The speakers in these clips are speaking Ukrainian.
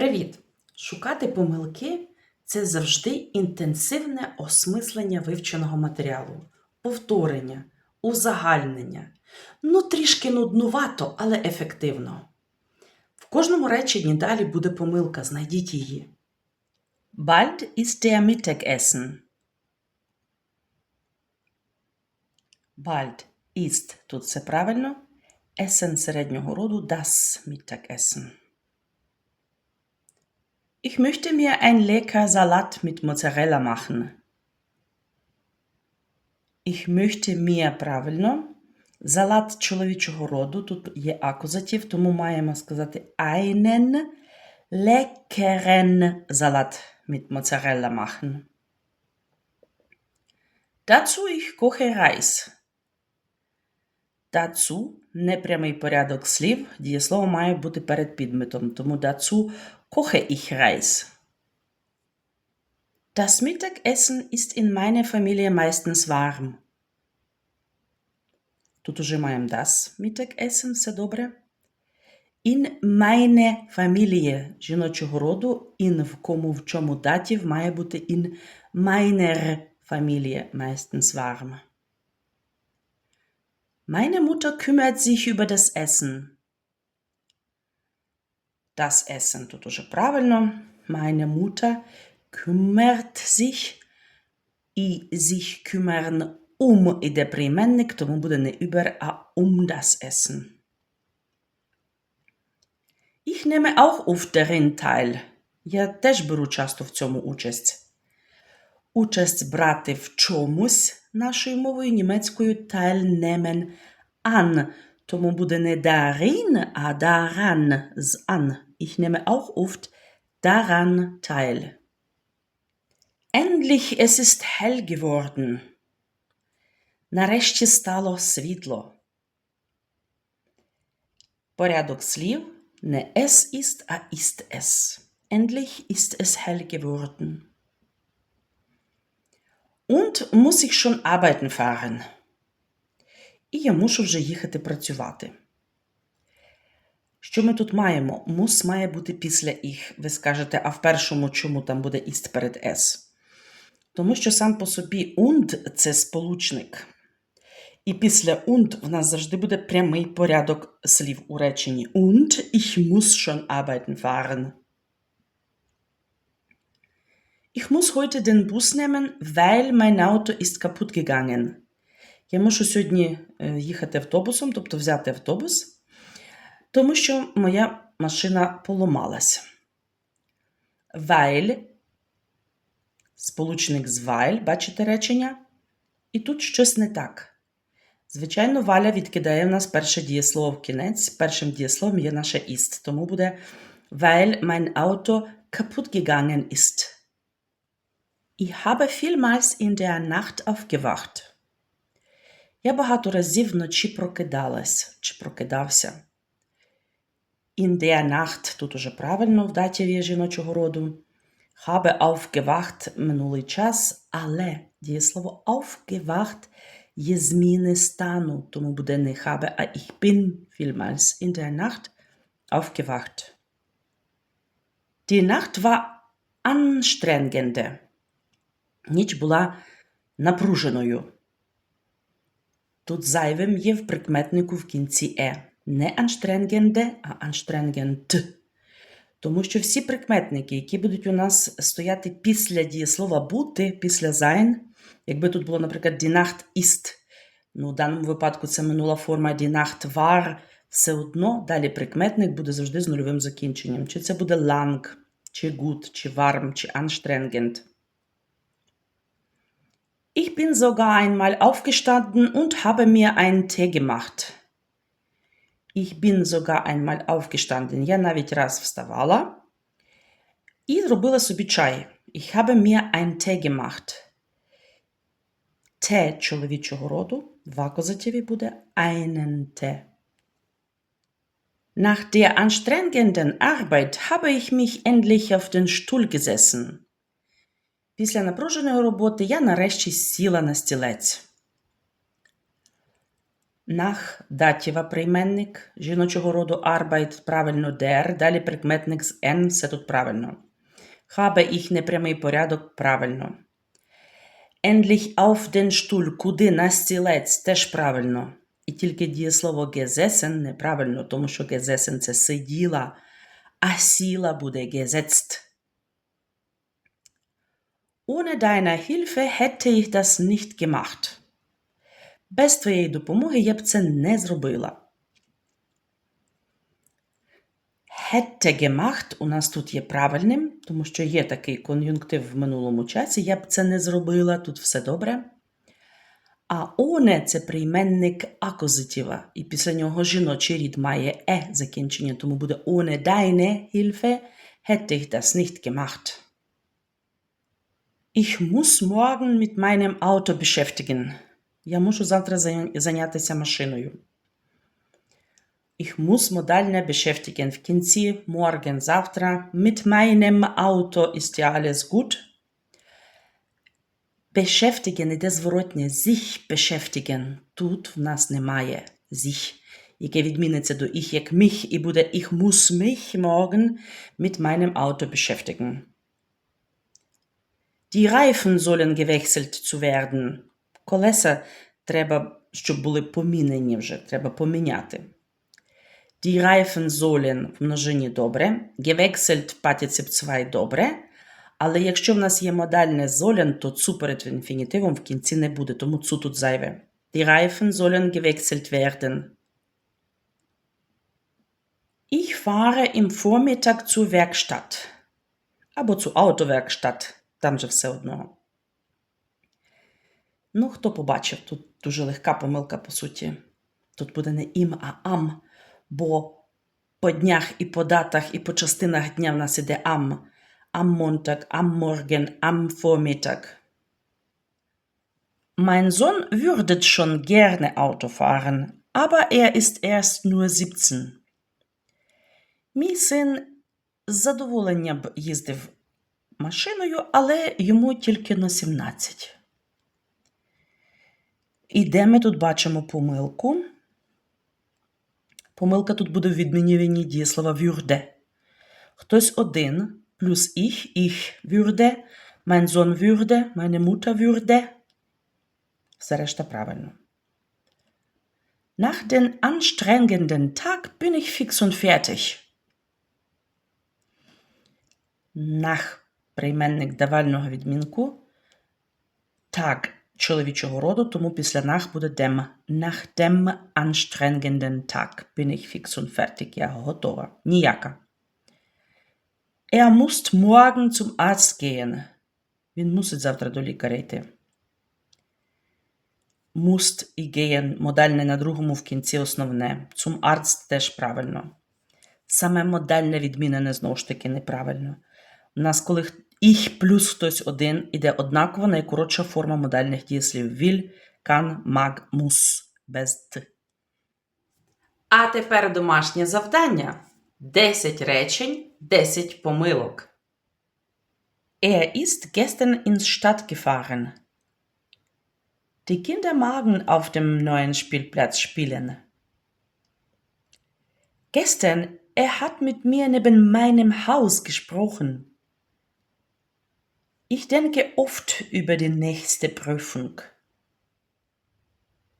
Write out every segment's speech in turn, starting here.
Привіт! Шукати помилки це завжди інтенсивне осмислення вивченого матеріалу, повторення, узагальнення. Ну, трішки нуднувато, але ефективно. В кожному реченні далі буде помилка, знайдіть її. Bald ist der Mittagessen. Bald ist, тут все правильно. Essen середнього роду das Mittagessen. Ich möchte mir ein lecker Salat mit Mozzarella machen. Ich möchte mir правильно. Салат чоловічого роду. Тут є акузатив, тому маємо сказати einen leckeren Salat mit Mozzarella machen. Dazu ich koche Reis. Dazu непрямий порядок слів. Дієслово має бути перед підметом, тому dazu koche ich Reis. Das Mittagessen ist in meiner Familie meistens warm. Тут уже маємо das Mittagessen, все добре. In meine Familie жіночого роду, in в кому в чому датів має бути in meiner Familie meistens warm. Meine Mutter kümmert sich über das Essen. Das Essen тут уже правильно. Meine Mutter kümmert sich. І sich kümmern um іде прийменник, тому буде не über, а um das Essen. Ich nehme auch oft darin teil. Я теж беру часто в цьому участь. Участь брати в чомусь нашою мовою німецькою teilnehmen an. Тому буде не darin, а daran з an. Ich nehme auch oft daran teil. Endlich, es ist hell geworden. Нарешті стало світло. Порядок слів не es ist, а ist es. Endlich ist es hell geworden. Und muss ich schon arbeiten fahren. І я мушу вже їхати працювати. Що ми тут маємо? Мус має бути після їх. Ви скажете, а в першому чому там буде іст перед «с»? Тому що сам по собі und – це сполучник. І після und в нас завжди буде прямий порядок слів у реченні. Und ich muss schon arbeiten fahren. Ich muss heute den Bus nehmen, weil mein Auto ist kaputt gegangen. Я мушу сьогодні е, їхати автобусом, тобто взяти автобус, тому що моя машина поламалась. Weil, сполучник з weil, бачите речення? І тут щось не так. Звичайно, Валя відкидає в нас перше дієслово в кінець. Першим дієсловом є наше ist. Тому буде weil mein Auto kaputt gegangen ist. Ich habe vielmals in der Nacht aufgewacht. Я багато разів вночі прокидалась чи прокидався. In der Nacht, тут уже правильно в датіві жіночого роду. Habe aufgewacht минулий час, але дієслово aufgewacht є зміни стану, тому буде не habe, а ich bin vielmals in der Nacht aufgewacht. Die Nacht war anstrengende. Ніч була напруженою. Тут зайвим є в прикметнику в кінці е. Не anstrengende, а anstrengend. Тому що всі прикметники, які будуть у нас стояти після дієслова бути, після sein, якби тут було, наприклад, die Nacht ist, ну, в даному випадку це минула форма die Nacht war, все одно далі прикметник буде завжди з нульовим закінченням. Чи це буде lang, чи gut, чи warm, чи anstrengend. Ich bin sogar einmal aufgestanden und habe mir einen Tee gemacht. Ich bin sogar einmal aufgestanden. Я навіть раз вставала і зробила собі чай. Ich habe mir einen Tee gemacht. Те чоловічого роду в акузативі буде einen Tee. Nach der anstrengenden Arbeit habe ich mich endlich auf den Stuhl gesessen. Після напруженої роботи я нарешті сіла на стілець. Nach датіва прийменник жіночого роду Arbeit правильно der, далі прикметник з N, все тут правильно. Habe ich непрямий порядок правильно. Endlich auf den Stuhl, куди на стілець теж правильно. І тільки дієслово gesessen неправильно, тому що gesessen – це сиділа, а сіла буде gesetzt. Ohne deine Hilfe hätte ich das nicht gemacht. Без твоєї допомоги я б це не зробила. Hätte gemacht у нас тут є правильним, тому що є такий кон'юнктив в минулому часі. Я б це не зробила, тут все добре. А ohne – це прийменник акузитива, і після нього жіночий рід має е закінчення, тому буде ohne deine Hilfe hätte ich das nicht gemacht. Ich muss morgen mit meinem Auto beschäftigen. Я мушу завтра зайнятися машиною. Ich muss модальне beschäftigen в кінці, morgen, завтра. Mit meinem Auto ist ja alles gut. Beschäftigen іде зворотнє sich beschäftigen. Тут в нас немає sich, яке відміниться до ich як mich, і буде ich muss mich morgen mit meinem Auto beschäftigen. Die Reifen sollen gewechselt zu werden. Колеса треба, щоб були помінені вже, треба поміняти. Die Reifen sollen в множині добре, gewechselt Partizip 2 добре, але якщо в нас є модальне sollen, то цу перед інфінітивом в кінці не буде, тому цу тут зайве. Die Reifen sollen gewechselt werden. Ich fahre im Vormittag zur Werkstatt. Або zur Autowerkstatt, там же все одно. Ну, хто побачив, тут дуже легка помилка, по суті. Тут буде не ім, а ам, бо по днях і по датах, і по частинах дня в нас іде ам. Am Montag, am Morgen, am Vormittag. Mein Sohn würde schon gerne Auto fahren, aber er ist erst nur 17. Мій син з задоволенням їздив машиною, але йому тільки на 17. І де ми тут бачимо помилку? Помилка тут буде в відмінюванні дієслова würde. Хтось один плюс ich, ich würde, mein Sohn würde, meine Mutter würde. Все решта правильно. Nach den anstrengenden Tag bin ich fix und fertig. Nach прийменник давального відмінку. Tag чоловічого роду, тому після nach буде dem. Nach dem anstrengenden Tag bin ich fix und fertig. Я готова. Ніяка. Er muss morgen zum Arzt gehen. Він мусить завтра до лікаря йти. Must і gehen модальне на другому в кінці основне. Zum Arzt теж правильно. Саме модальне відмінене знову ж таки неправильно. У нас, коли ich плюс хтось один, іде однаково найкоротша форма модальних дієслів. Will, can, mag, muss, без т. А тепер домашнє завдання. 10 речень, 10 помилок. Er ist gestern ins Stadt gefahren. Die Kinder magen auf dem neuen Spielplatz spielen. Gestern, er hat mit mir neben meinem Haus gesprochen. Ich denke oft über die nächste Prüfung.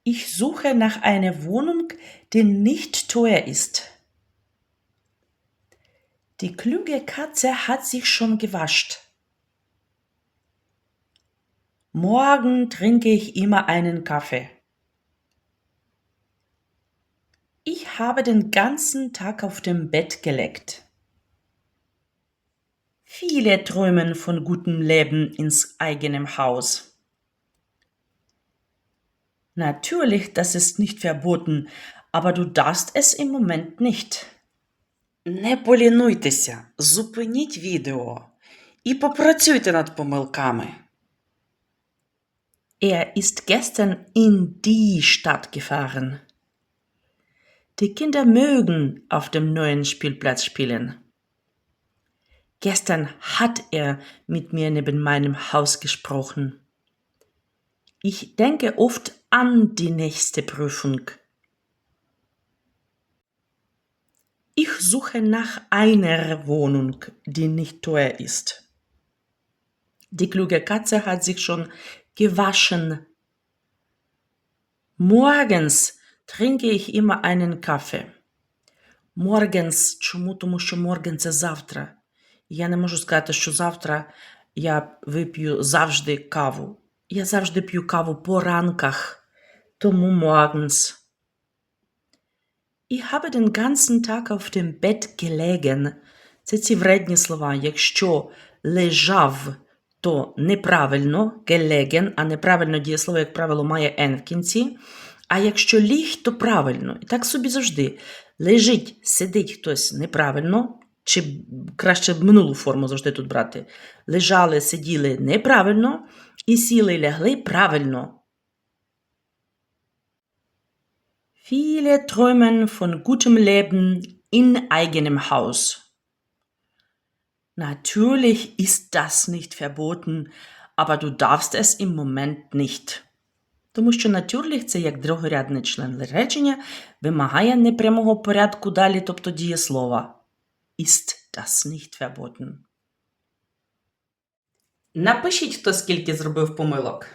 Ich suche nach einer Wohnung, die nicht teuer ist. Die kluge Katze hat sich schon gewascht. Morgen trinke ich immer einen Kaffee. Ich habe den ganzen Tag auf dem Bett gelegt. Viele träumen von gutem Leben ins eigenen Haus. Natürlich, das ist nicht verboten, aber du darfst es im Moment nicht. Не полінуйтеся, зупиніть відео і попрацюйте над помилками. Er ist gestern in die Stadt gefahren. Die Kinder mögen auf dem neuen Spielplatz spielen. Gestern hat er mit mir neben meinem Haus gesprochen. Ich denke oft an die nächste Prüfung. Ich suche nach einer Wohnung, die nicht teuer ist. Die kluge Katze hat sich schon gewaschen. Morgens trinke ich immer einen Kaffee. Morgens, чому, тому що morgens завтра. Я не можу сказати, що завтра я вип'ю завжди каву. Я завжди п'ю каву по ранках. Тому morgens. Ich habe den ganzen Tag auf dem Bett gelegen. Це ці вредні слова. Якщо лежав, то неправильно gelegen, а неправильно дієслово, як правило, має n в кінці. А якщо ліг, то правильно. І так собі завжди. Лежить, сидить хтось неправильно, чи краще минулу форму завжди тут брати. Лежали, сиділи неправильно, і сіли, лягли правильно. Viele träumen von gutem Leben in eigenem Haus. Natürlich ist das nicht verboten, aber du darfst es im Moment nicht. Тому що natürlich – це як другорядний член речення, вимагає непрямого порядку далі, тобто дієслова. Ist das nicht verboten. Напишіть, хто скільки зробив помилок.